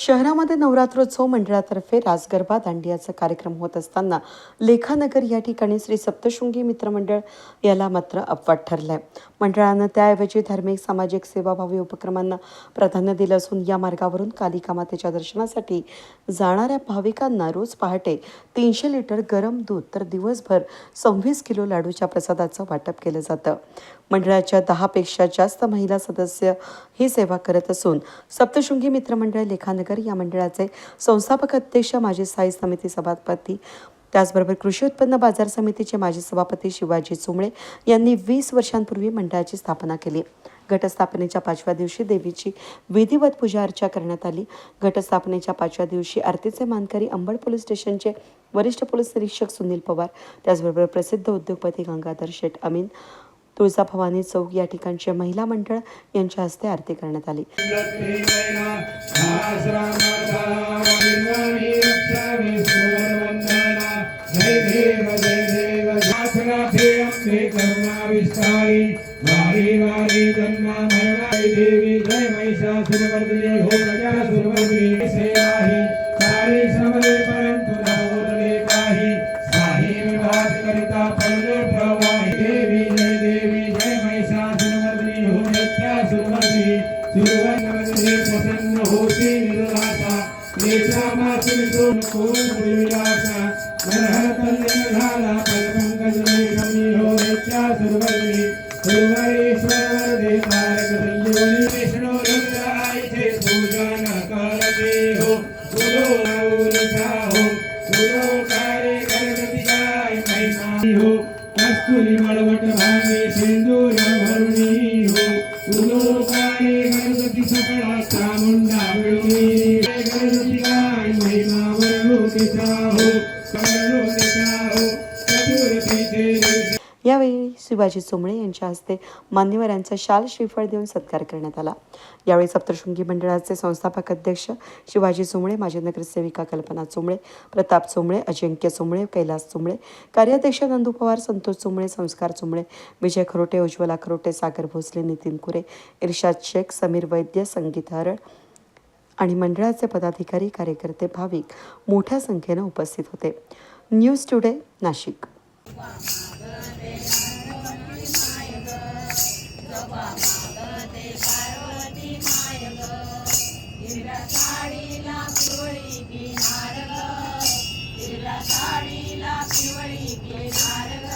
शहरामध्ये नवरात्रोत्सव मंडळातर्फे रासगरबा दांडियाचा कार्यक्रम होत असताना लेखानगर या ठिकाणी श्री सप्तशृंगी मित्रमंडळ याला मात्र अपवाद ठरलाय. मंडळानं त्याऐवजी धार्मिक सामाजिक सेवाभावी उपक्रमांना प्राधान्य दिलं असून या मार्गावरून कालिका मातेच्या दर्शनासाठी जाणाऱ्या भाविकांना रोज पहाटे तीनशे लिटर गरम दूध तर दिवसभर सव्वीस किलो लाडूच्या प्रसादाचं वाटप केलं जातं. मंडळाच्या दहापेक्षा जास्त महिला सदस्य ही सेवा करत असून सप्तशृंगी मित्रमंडळ लेखानगर या मंडळाचे संस्थापक अध्यक्ष माजी स्थायी समिती सभापती त्याचबरोबर कृषी उत्पन्न बाजार समितीचे माजी सभापती शिवाजी चुमळे यांनी वीस वर्षांपूर्वी मंडळाची स्थापना केली. घटस्थापनेच्या पाचव्या दिवशी देवीची विधिवत पूजा अर्चा करण्यात आली. घटस्थापनेच्या पाचव्या दिवशी आरतीचे मानकरी अंबड पोलीस स्टेशनचे वरिष्ठ पोलीस निरीक्षक सुनील पवार त्याचबरोबर प्रसिद्ध उद्योगपती गंगाधर शेठ अमीन तुळजाभवानी चौक या ठिकाणचे महिला मंडळ यांच्या हस्ते आरती करण्यात आली नेत्रामातून दोन कोण विलासा झाला हो नित्या सुरवर्णी सुरवरेश्वर वरदे तारक संजीवनी विष्णू रुद्र करते हो गुरु हो कार्य गणपती काय महिमा हो कस्तुरी मळवट सिंदूर भरुणी हो कार्य गणपती सकळा चामुंडा मिळवी गणपती काय यावेळी शिवाजी चोंबळे यांच्या हस्ते मान्यवरांचा शाल श्रीफळ देऊन सत्कार करण्यात आला. यावेळी सप्तशृंगी मंडळाचे संस्थापक अध्यक्ष शिवाजी सोमळे माजी नगरसेविका कल्पना चोंबळे प्रताप चोंबळे अजिंक्य चोंबळे कैलास चोंबळे कार्याध्यक्ष नंदू पवार संतोष चोंबळे संस्कार चोंबळे विजय खरोटे उज्ज्वला खरोटे सागर भोसले नितीन कुरे इर्शाद शेख समीर वैद्य संगीत हरळ आणि मंडळाचे पदाधिकारी कार्यकर्ते भाविक मोठ्या संख्येनं उपस्थित होते. News Today Nashik. दिवसाच्या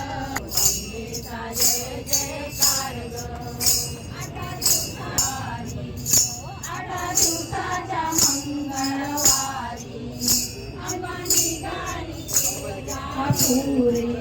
Oh.